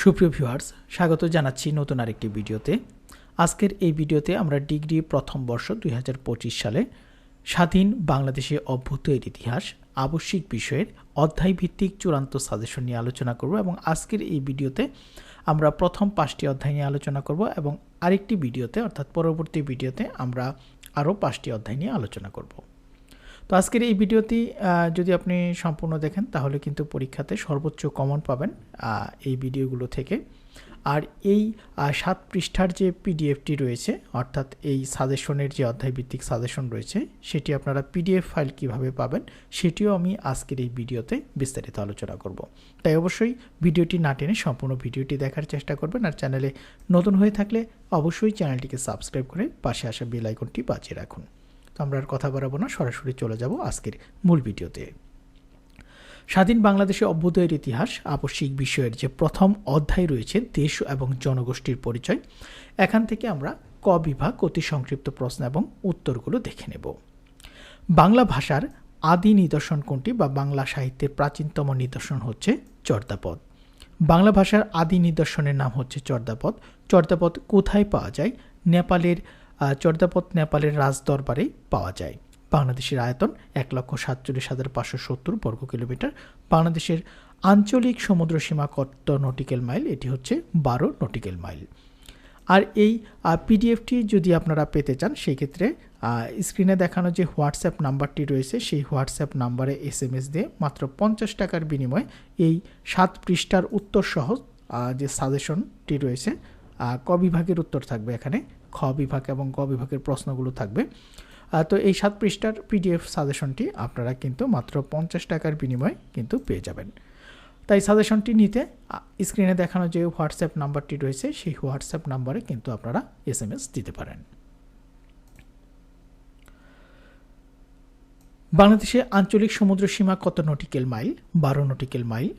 সুপ্রিয় ভিউয়ার্স স্বাগত জানাচ্ছি নতুন আরেকটি ভিডিওতে। আজকের এই ভিডিওতে আমরা ডিগ্রি প্রথম বর্ষ দুই হাজার পঁচিশ সালে স্বাধীন বাংলাদেশে অভ্যুদয়ের ইতিহাস, আবশ্যিক বিষয়ের অধ্যায় ভিত্তিক চূড়ান্ত সাজেশন নিয়ে আলোচনা করব এবং আজকের এই ভিডিওতে আমরা প্রথম পাঁচটি অধ্যায় নিয়ে আলোচনা করব এবং আরেকটি ভিডিওতে, অর্থাৎ পরবর্তী ভিডিওতে আমরা আরও পাঁচটি অধ্যায় নিয়ে আলোচনা করব। তো আজকের এই ভিডিওটি যদি আপনি সম্পূর্ণ দেখেন, তাহলে কিন্তু পরীক্ষাতে সর্বোচ্চ কমন পাবেন এই ভিডিওগুলো থেকে। আর এই সাত পৃষ্ঠার যে পিডিএফটি রয়েছে, অর্থাৎ এই সাজেশনের যে অধ্যায়ভিত্তিক সাজেশন রয়েছে, সেটি আপনারা পিডিএফ ফাইল কীভাবে পাবেন, সেটিও আমি আজকের এই ভিডিওতে বিস্তারিত আলোচনা করব। তাই অবশ্যই ভিডিওটি না টেনে সম্পূর্ণ ভিডিওটি দেখার চেষ্টা করবেন, আর চ্যানেলে নতুন হয়ে থাকলে অবশ্যই চ্যানেলটিকে সাবস্ক্রাইব করে পাশে আসা বেল আইকনটি বাজিয়ে রাখুন। আমরা আর কথা বাড়াবো না, সরাসরি চলে যাব আজকের মূল ভিডিওতে। স্বাধীন বাংলাদেশে অভ্যুদয়ের ইতিহাস আবশ্যিক বিষয়ের যে প্রথম অধ্যায় রয়েছে, দেশ এবং জনগোষ্ঠীর পরিচয়, এখান থেকে আমরা ক বিভাগ অতি সংক্ষিপ্ত প্রশ্ন এবং উত্তরগুলো দেখে নেব। বাংলা ভাষার আদি নিদর্শন কোনটি বা বাংলা সাহিত্যের প্রাচীনতম নিদর্শন হচ্ছে চর্দাপদ। বাংলা ভাষার আদি নিদর্শনের নাম হচ্ছে চর্দাপদ। চর্যাপদ কোথায় পাওয়া যায়? নেপালের আহ, চর্যাপদ নেপালের রাজদরবারে পাওয়া যায়। বাংলাদেশের আয়তন এক লক্ষ সাতচল্লিশ হাজার পাঁচশো সত্তর বর্গ কিলোমিটার। বাংলাদেশের আঞ্চলিক সমুদ্র সীমা কত নটিক্যাল মাইল? এটি হচ্ছে বারো নটিক্যাল মাইল। আর এই পিডিএফটি যদি আপনারা পেতে চান সেই ক্ষেত্রে স্ক্রিনে দেখানো যে হোয়াটসঅ্যাপ নাম্বারটি রয়েছে সেই হোয়াটসঅ্যাপ নাম্বারে এস এম এস দিয়ে মাত্র পঞ্চাশ টাকার বিনিময়ে এই সাত পৃষ্ঠার উত্তর সহ যে সাজেশনটি রয়েছে আহ, ক বিভাগের উত্তর থাকবে এখানে। খ বিভাগ এবং গ বিভাগের প্রশ্নগুলো থাকবে। তো এই সাত পৃষ্ঠার পিডিএফ সাজেশনটি আপনারা কিন্তু মাত্র পঞ্চাশ টাকার বিনিময়ে কিন্তু পেয়ে যাবেন। তাই সাজেশনটি নিতে স্ক্রিনে দেখানো যে হোয়াটসঅ্যাপ নাম্বারটি রয়েছে, সেই হোয়াটসঅ্যাপ নাম্বারে কিন্তু আপনারা এস দিতে পারেন। বাংলাদেশে আঞ্চলিক সমুদ্র সীমা কত নটিক্যাল মাইল? বারো নটিক্যাল মাইল।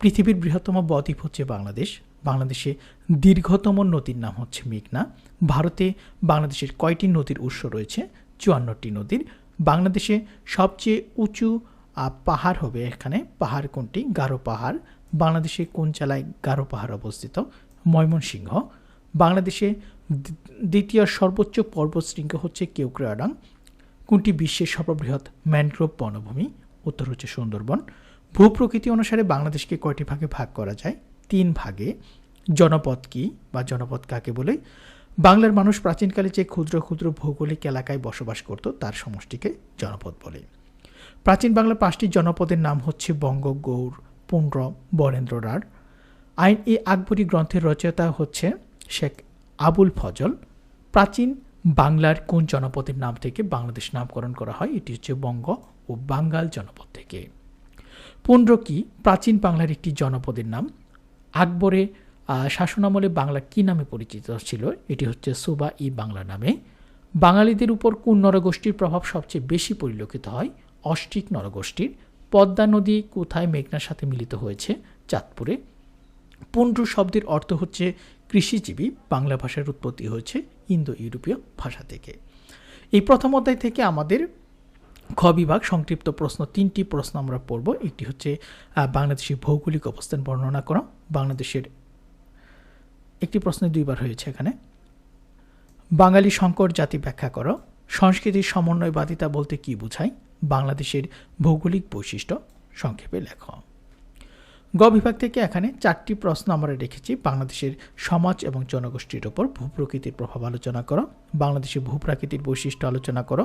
পৃথিবীর বৃহত্তম বদ্বীপ হচ্ছে বাংলাদেশ। বাংলাদেশে দীর্ঘতম নদীর নাম হচ্ছে মেঘনা। ভারতে বাংলাদেশের কয়টি নদীর উৎস রয়েছে? চুয়ান্নটি নদীর। বাংলাদেশে সবচেয়ে উঁচু পাহাড় হবে এখানে। পাহাড় কোনটি? গারো পাহাড়। বাংলাদেশে কোন জেলায় গারো পাহাড় অবস্থিত? ময়মনসিংহ। বাংলাদেশে দ্বিতীয় সর্বোচ্চ পর্বতশৃঙ্গ হচ্ছে কেউক্রেয়াডাং কোনটি বিশ্বের সর্ববৃহৎ ম্যানগ্রোভ বনভূমি? উত্তর হচ্ছে সুন্দরবন। ভূপ্রকৃতি অনুসারে বাংলাদেশকে কয়টি ভাগে ভাগ করা যায়? তিন ভাগে, জনপদ কি বা জনপদ কাকে বলে? বাংলার মানুষ প্রাচীনকালে যে ক্ষুদ্র ক্ষুদ্র ভৌগোলিক এলাকায় বসবাস করত, তার সমষ্টিকে জনপদ বলে। প্রাচীন বাংলার পাঁচটি জনপদের নাম হচ্ছে বঙ্গ, গৌড় পুণ্ড্র বরেন্দ্র রাঢ়। আইন ই আকবরী গ্রন্থের রচয়িতা হচ্ছে শেখ আবুল ফজল। প্রাচীন বাংলার কোন জনপদের নাম থেকে বাংলাদেশ নামকরণ করা হয়? এটি হচ্ছে বঙ্গ ও বাঙ্গাল জনপদ থেকে। পুণ্ড্র কি? প্রাচীন বাংলার একটি জনপদের নাম আকবরে শাসনামলে বাংলা কি নামে পরিচিত ছিল? এটি হচ্ছে সুবা ই বাংলা নামে। বাঙালিদের উপর কোন নরগোষ্ঠীর প্রভাব সবচেয়ে বেশি পরিলক্ষিত হয়? অষ্টিক নরগোষ্ঠীর। পদ্মা নদী কোথায় মেঘনার সাথে মিলিত হয়েছে? চাঁদপুরে। পুণ্ড্র শব্দের অর্থ হচ্ছে কৃষিজীবী। বাংলা ভাষার উৎপত্তি হয়েছে ইন্দো ইউরোপীয় ভাষা থেকে। এই প্রথম অধ্যায় থেকে আমাদের খ বিভাগ, সংক্ষিপ্ত প্রশ্ন, তিনটি প্রশ্ন আমরা পড়ব। একটি হচ্ছে বাংলাদেশের ভৌগোলিক অবস্থান বর্ণনা করা, বাংলাদেশের। একটি প্রশ্ন দুইবার হয়েছে এখানে। বাঙালি সংকর জাতি ব্যাখ্যা করো, সংস্কৃতির সমন্বয়বাদিতা বলতে কি বোঝায়? বাংলাদেশের ভৌগোলিক বৈশিষ্ট্য সংক্ষেপে লেখ। গ বিভাগ থেকে এখানে চারটি প্রশ্ন আমরা রেখেছি। বাংলাদেশের সমাজ এবং জনগোষ্ঠীর ওপর ভূপ্রকৃতির প্রভাব আলোচনা করো, বাংলাদেশের ভূপ্রাকৃতির বৈশিষ্ট্য আলোচনা করো,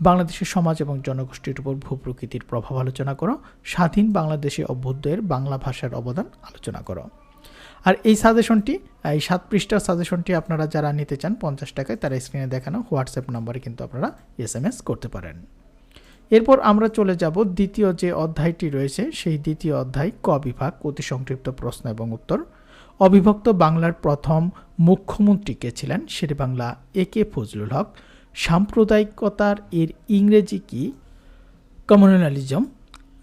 বাংলাদেশের সমাজ এবং জনগোষ্ঠীর উপর ভূপ্রকৃতির প্রভাব আলোচনা করো, স্বাধীন বাংলাদেশে অভ্যুদয়ের বাংলা ভাষার অবদান আলোচনা করো। আর এই সাজেশনটি, এই সাত পৃষ্ঠার সাজেশনটি আপনারা যারা নিতে চান পঞ্চাশ টাকায়, তারা স্ক্রিনে দেখানো হোয়াটসঅ্যাপ নম্বরে কিন্তু আপনারা এস করতে পারেন। এরপর আমরা চলে যাব দ্বিতীয় যে অধ্যায়টি রয়েছে, সেই দ্বিতীয় অধ্যায় ক বিভাগ, অতি সংক্ষিপ্ত প্রশ্ন এবং উত্তর। অবিভক্ত বাংলার প্রথম মুখ্যমন্ত্রী কে ছিলেন? শেরে বাংলা এ কে ফজলুল হক। সাম্প্রদায়িকতার এর ইংরেজি কি? কমিউনালিজম।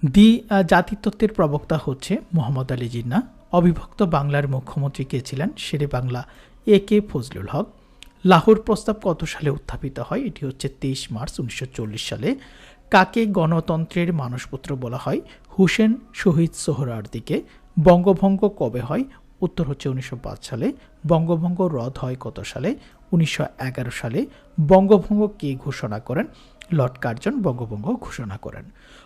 দি জাতিতত্ত্বের প্রবক্তা হচ্ছে মোহাম্মদ আলী জিন্না। অবিভক্ত বাংলার মুখ্যমন্ত্রী কে ছিলেন? শেরে বাংলা এ কে ফজলুল হক। লাহোর প্রস্তাব কত সালে উত্থাপিত হয়? এটি হচ্ছে তেইশ মার্চ উনিশশো চল্লিশ সালে। কাকে গণতন্ত্রের মানসপুত্র বলা হয়? হুসেন শহীদ সোহরাওয়ার্দীকে বঙ্গভঙ্গ কবে হয়? উত্তর হচ্ছে উনিশশো পাঁচ সালে। বঙ্গভঙ্গ রদ হয় কত সালে? উনিশশো এগারো সালে। বঙ্গভঙ্গ কে ঘোষণা করেন? লর্ড কার্জন বঙ্গভঙ্গ ঘোষণা করেন।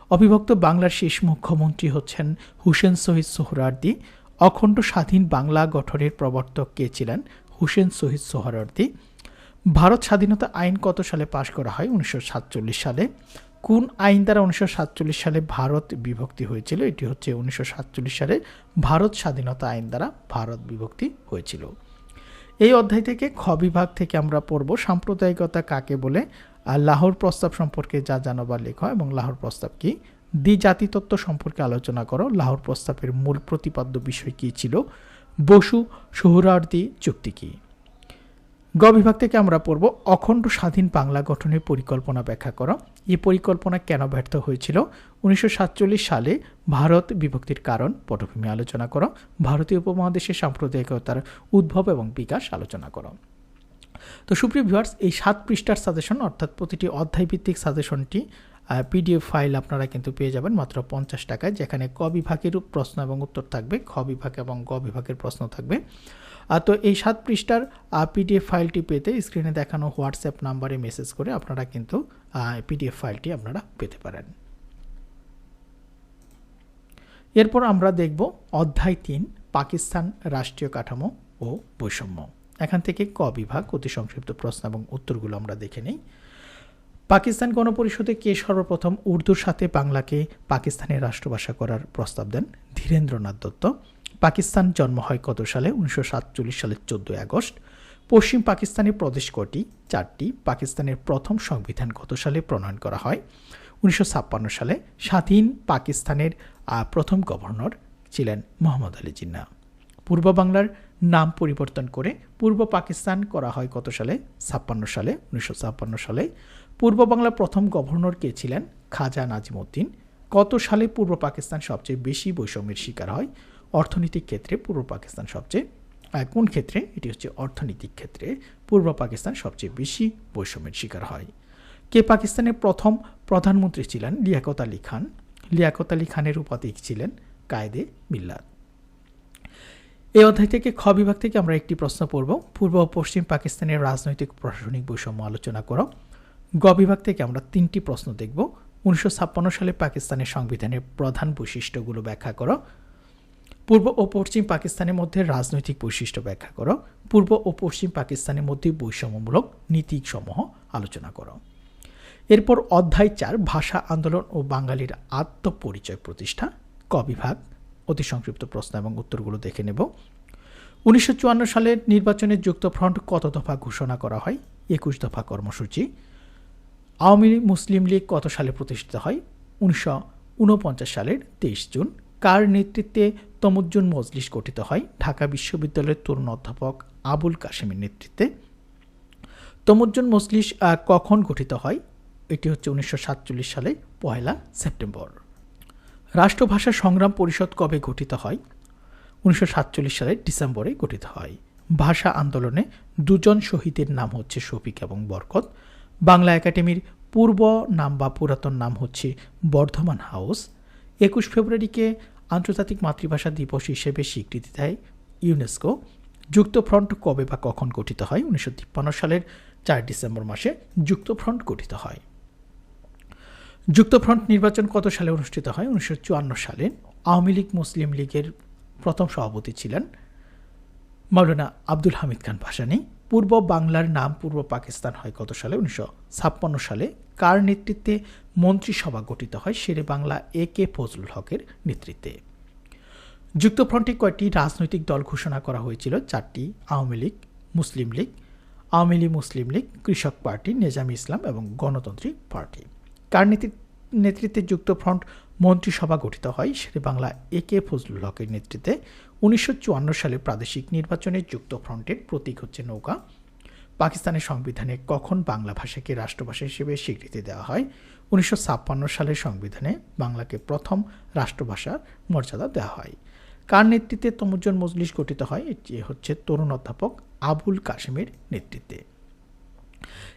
অবিভক্ত বাংলার শেষ মুখ্যমন্ত্রী হচ্ছেন হুসেন শহীদ সোহরার্দি অখণ্ড স্বাধীন বাংলা গঠনের প্রবর্তক কে ছিলেন? হুসেন শহীদ সোহরার্দি ভারত স্বাধীনতা আইন কত সালে পাশ করা হয়? উনিশশো সাতচল্লিশ সালে। কোন আইন দ্বারা উনিশশো সাতচল্লিশ সালে ভারত বিভক্তি হয়েছিল? এটি হচ্ছে উনিশশো সাতচল্লিশ সালে ভারত স্বাধীনতা আইন দ্বারা ভারত বিভক্তি হয়েছিল। এই অধ্যায় থেকে খ বিভাগ থেকে আমরা পড়ব, সাম্প্রদায়িকতা কাকে বলে, আর লাহোর প্রস্তাব সম্পর্কে যা জানাবার লেখ, এবং লাহোর প্রস্তাব কি? দ্বি জাতিতত্ত্ব সম্পর্কে আলোচনা করো, লাহোর প্রস্তাবের মূল প্রতিপাদ্য বিষয় কী ছিল? বসু সোহরার্দি চুক্তি কী? গ বিভাগ থেকে আমরা পড়ব, অখণ্ড স্বাধীন বাংলা গঠনের পরিকল্পনা ব্যাখ্যা করো। এই পরিকল্পনা কেন ব্যর্থ হয়েছিল? উনিশশো সাতচল্লিশ সালে ভারত বিভক্তির কারণ পটভূমি আলোচনা করো, ভারতীয় উপমহাদেশের সাম্প্রদায়িকতার উদ্ভব এবং বিকাশ আলোচনা করো। তো সুপ্রিয় ভিউয়ার্স এই সাত পৃষ্ঠার সাজেশন অর্থাৎ প্রতিটি অধ্যায় ভিত্তিক সাজেশনটি পিডিএফ ফাইল আপনারা কিন্তু পেয়ে যাবেন মাত্র পঞ্চাশ টাকায়, যেখানে ক বিভাগের প্রশ্ন এবং উত্তর থাকবে, খ বিভাগ এবং গ বিভাগের প্রশ্ন থাকবে। তো এই সাত পৃষ্ঠার পিডিএফ ফাইলটি পেতে স্ক্রিনে দেখানো হোয়াটসঅ্যাপ নাম্বারে মেসেজ করে আপনারা কিন্তু পিডিএফ ফাইলটি আপনারা পেতে পারেন। এরপর আমরা দেখব অধ্যায় তিন, পাকিস্তান রাষ্ট্রীয় কাঠামো ও বৈষম্য। এখান থেকে ক বিভাগ অতি সংক্ষিপ্ত প্রশ্ন এবং উত্তরগুলো আমরা দেখে নিই। পাকিস্তান গণপরিষদে কে সর্বপ্রথম উর্দুর সাথে বাংলাকে পাকিস্তানের রাষ্ট্রভাষা করার প্রস্তাব দেন ধীরেন্দ্রনাথ দত্ত। পাকিস্তান জন্ম হয় কত সালে? উনিশশো সাতচল্লিশ সালের চোদ্দোই আগস্ট। পশ্চিম পাকিস্তানের প্রদেশ কটি, চারটি। পাকিস্তানের প্রথম সংবিধান কত সালে প্রণয়ন করা হয়? উনিশশো ছাপ্পান্ন সালে স্বাধীন পাকিস্তানের প্রথম গভর্নর ছিলেন মোহাম্মদ আলী জিন্না। পূর্ব বাংলার নাম পরিবর্তন করে পূর্ব পাকিস্তান করা হয় কত সালে? ছাপ্পান্ন সালে, উনিশশো ছাপ্পান্ন সালে। পূর্ব বাংলার প্রথম গভর্নর কে ছিলেন? খাজা নাজিমুদ্দিন। কত সালে পূর্ব পাকিস্তান সবচেয়ে বেশি বৈষম্যের শিকার হয়? অর্থনৈতিক ক্ষেত্রে পূর্ব পাকিস্তান সবচেয়ে কোন ক্ষেত্রে? এটি হচ্ছে অর্থনৈতিক ক্ষেত্রে পূর্ব পাকিস্তান সবচেয়ে বেশি বৈষম্যের শিকার হয়। কে পাকিস্তানের প্রথম প্রধানমন্ত্রী ছিলেন? লিয়াকত আলী খান। লিয়াকত আলী খানের উপাধি ছিলেন কায়দে মিল্লাত। এই অধ্যায় থেকে খ বিভাগ থেকে আমরা একটি প্রশ্ন পড়ব। পূর্ব ও পশ্চিম পাকিস্তানের রাজনৈতিক প্রশাসনিক বৈষম্য আলোচনা করো। গ বিভাগ থেকে আমরা তিনটি প্রশ্ন দেখব। উনিশশো ছাপ্পান্ন সালে পাকিস্তানের সংবিধানের প্রধান বৈশিষ্ট্যগুলো ব্যাখ্যা করো। পূর্ব ও পশ্চিম পাকিস্তানের মধ্যে রাজনৈতিক বৈশিষ্ট্য ব্যাখ্যা করো। পূর্ব ও পশ্চিম পাকিস্তানের মধ্যে বৈষম্যমূলক নীতিসমূহ আলোচনা করো। এরপর অধ্যায় চার, ভাষা আন্দোলন ও বাঙালির আত্মপরিচয় প্রতিষ্ঠা, ক বিভাগ, অতি সংক্ষিপ্ত প্রশ্ন এবং উত্তরগুলো দেখে নেব। উনিশশো চুয়ান্ন সালের নির্বাচনে যুক্তফ্রন্ট কত দফা ঘোষণা করা হয়? একুশ দফা কর্মসূচি। আওয়ামী মুসলিম লীগ কত সালে প্রতিষ্ঠিত হয়? উনিশশো উনপঞ্চাশ সালের তেইশ জুন। কার নেতৃত্বে তমুজ্জুন মজলিস গঠিত হয় ঢাকা বিশ্ববিদ্যালয়ের তরুণ অধ্যাপক আবুল কাশেমের নেতৃত্বে। তমুজ্জুন মজলিস কখন গঠিত হয়? এটি হচ্ছে উনিশশো সাতচল্লিশ সালে, পয়লা সেপ্টেম্বর। রাষ্ট্রভাষা সংগ্রাম পরিষদ কবে গঠিত হয়? উনিশশো সাতচল্লিশ সালের ডিসেম্বরে গঠিত হয়। ভাষা আন্দোলনে দুজন শহীদের নাম হচ্ছে শফিক এবং বরকত। বাংলা একাডেমির পূর্ব নাম বা পুরাতন নাম হচ্ছে বর্ধমান হাউস। একুশ ফেব্রুয়ারিকে আন্তর্জাতিক মাতৃভাষা দিবস হিসেবে স্বীকৃতি দেয় ইউনেস্কো। যুক্তফ্রন্ট কবে বা কখন গঠিত হয়? উনিশশো সালের চার ডিসেম্বর মাসে যুক্তফ্রন্ট গঠিত হয়। যুক্তফ্রন্ট নির্বাচন কত সালে অনুষ্ঠিত হয়? উনিশশো চুয়ান্ন সালে আওয়ামী লীগ মুসলিম লীগের প্রথম সভাপতি ছিলেন মৌলানা আব্দুল হামিদ খান ভাসানী। পূর্ব বাংলার নাম পূর্ব পাকিস্তান হয় কত সালে? উনিশশো ছাপ্পান্ন সালে। কার নেতৃত্বে মন্ত্রিসভা গঠিত হয় শেরে বাংলা এ কে ফজলুল হকের নেতৃত্বে। যুক্তফ্রন্টে কয়েকটি রাজনৈতিক দল ঘোষণা করা হয়েছিল। চারটি আওয়ামী লীগ, মুসলিম লীগ, আওয়ামী লীগ, মুসলিম লীগ, কৃষক পার্টি, নেজামি ইসলাম এবং গণতান্ত্রিক পার্টি। কার নেতৃত্বে যুক্তফ্রন্ট মন্ত্রিসভা গঠিত হয় শেরে বাংলা এ কে ফজলুল হকের নেতৃত্বে। উনিশশো চুয়ান্ন সালে প্রাদেশিক নির্বাচনে যুক্তফ্রন্টের প্রতীক হচ্ছে নৌকা। পাকিস্তানের সংবিধানে কখন বাংলা ভাষাকে রাষ্ট্রভাষা হিসেবে স্বীকৃতি দেওয়া হয়? উনিশশো ছাপ্পান্ন সালের সংবিধানে বাংলাকে প্রথম রাষ্ট্রভাষার মর্যাদা দেওয়া হয়। কার নেতৃত্বে তমুজ্জন মজলিস গঠিত হয়? এটি হচ্ছে তরুণ অধ্যাপক আবুল কাশেমের নেতৃত্বে।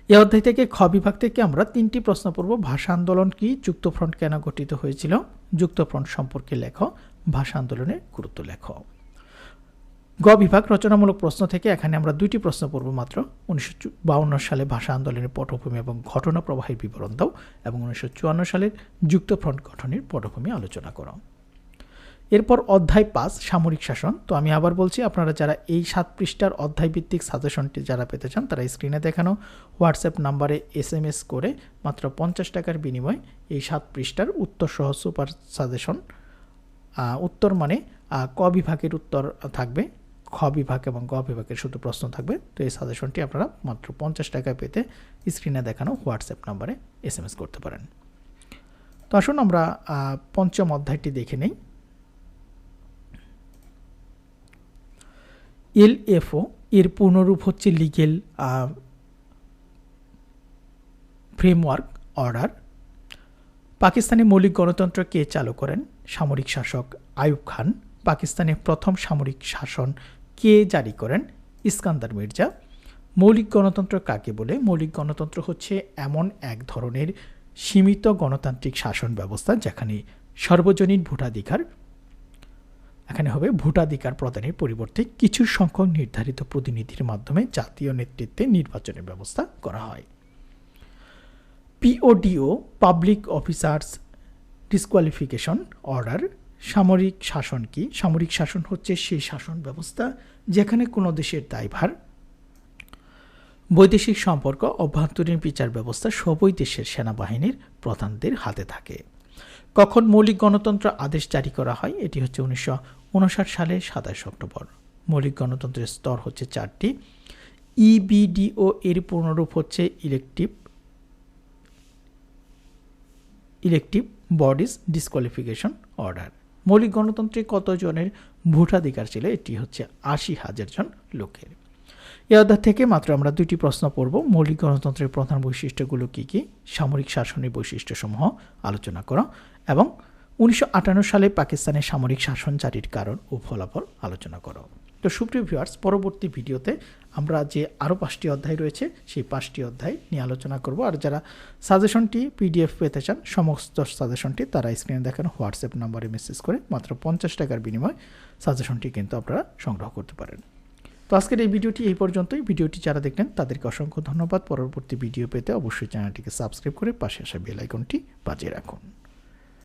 এ অধ্যায় থেকে খ বিভাগ থেকে আমরা তিনটি প্রশ্ন পড়ব। ভাষা আন্দোলন কি? যুক্তফ্রন্ট কেন গঠিত হয়েছিল? যুক্তফ্রন্ট সম্পর্কে লেখ। ভাষা আন্দোলনের গুরুত্ব লেখ। গ বিভাগ রচনামূলক প্রশ্ন থেকে এখানে আমরা দুইটি প্রশ্ন পড়ব মাত্র। উনিশশো সালে ভাষা আন্দোলনের পটভূমি এবং ঘটনা প্রবাহের বিবরণ দাও এবং উনিশশো চুয়ান্ন সালের যুক্তফ্রন্ট গঠনের পটভূমি আলোচনা করো। এরপর অধ্যায় পাঁচ, সামরিক শাসন। তো আমি আবার বলছি, আপনারা যারা এই সাত পৃষ্ঠার অধ্যায় ভিত্তিক সাজেশনটি যারা পেতে চান, তারা স্ক্রিনে দেখানো হোয়াটসঅ্যাপ নাম্বারে এস এম এস করে মাত্র পঞ্চাশ টাকার বিনিময়ে এই সাত পৃষ্ঠার উত্তর সহ সুপার সাজেশন উত্তর মানে ক বিভাগের উত্তর থাকবে। খ বিভাগ এবং গ বিভাগের শুধু প্রশ্ন থাকবে। তো এই সাজেশনটি আপনারা মাত্র পঞ্চাশ টাকায় পেতে স্ক্রিনে দেখানো হোয়াটসঅ্যাপ নাম্বারে এস এম এস করতে পারেন। তো আসুন আমরা পঞ্চম অধ্যায়টি দেখে নেই। এলএফও এর পূর্ণরূপ হচ্ছে লিগেল ফ্রেমওয়ার্ক অর্ডার পাকিস্তানে মৌলিক গণতন্ত্র কে চালু করেন? সামরিক শাসক আইয়ুব খান। পাকিস্তানে প্রথম সামরিক শাসন কে জারি করেন? ইস্কান্দার মির্জা। মৌলিক গণতন্ত্র কাকে বলে? মৌলিক গণতন্ত্র হচ্ছে এমন এক ধরনের সীমিত গণতান্ত্রিক শাসন ব্যবস্থা যেখানে সর্বজনীন ভোটাধিকার, এখানে হবে ভোটাধিকার প্রদানের পরিবর্তে কিছু সংখ্যক নির্ধারিত প্রতিনিধির মাধ্যমে জাতীয় নেতৃত্বে নির্বাচনের ব্যবস্থা করা হয়। PODO public officers disqualification order সামরিক শাসন কি? সামরিক শাসন হচ্ছে সেই শাসন ব্যবস্থা যেখানে কোনো দেশের দায়ভার, বৈদেশিক সম্পর্ক, অভ্যন্তরীণ বিচার ব্যবস্থা সবই দেশের সেনাবাহিনীর প্রধানদের হাতে থাকে। কখন মৌলিক গণতন্ত্র আদেশ জারি করা হয়? এটি হচ্ছে উনিশশো উনষাট সালে সাতাশ অক্টোবর। মৌলিক গণতন্ত্রের স্তর হচ্ছে চারটি। ইবিডিও এর পূর্ণরূপ হচ্ছে elective elective bodies disqualification order মৌলিক গণতন্ত্রে কতজনের ভোটাধিকার ছিল, এটি হচ্ছে আশি হাজার জন লোকের। এ অধ্যায় থেকে মাত্র আমরা দুইটি প্রশ্ন পড়ব। মৌলিক গণতন্ত্রের প্রধান বৈশিষ্ট্যগুলো কী কী? সামরিক শাসনের বৈশিষ্ট্যসমূহ আলোচনা করা। এবং উনিশশো আটান্ন সালে পাকিস্তানের সামরিক শাসন জারির কারণ ও ফলাফল আলোচনা করো। তো সুপ্রিয় ভিউয়ার্স পরবর্তী ভিডিওতে আমরা যে আরও পাঁচটি অধ্যায় রয়েছে, সেই পাঁচটি অধ্যায় নিয়ে আলোচনা করব। আর যারা সাজেশনটি পিডিএফ পেতে চান, সমস্ত সাজেশনটি তারা স্ক্রিনে দেখানো হোয়াটসঅ্যাপ নাম্বারে মেসেজ করে মাত্র পঞ্চাশ টাকার বিনিময়ে সাজেশনটি কিন্তু আপনারা সংগ্রহ করতে পারেন। তো আজকের এই ভিডিওটি এই পর্যন্তই। ভিডিওটি যারা দেখলেন, তাদেরকে অসংখ্য ধন্যবাদ। পরবর্তী ভিডিও পেতে অবশ্যই চ্যানেলটিকে সাবস্ক্রাইব করে পাশে আসা বেল আইকনটি বাজিয়ে রাখুন।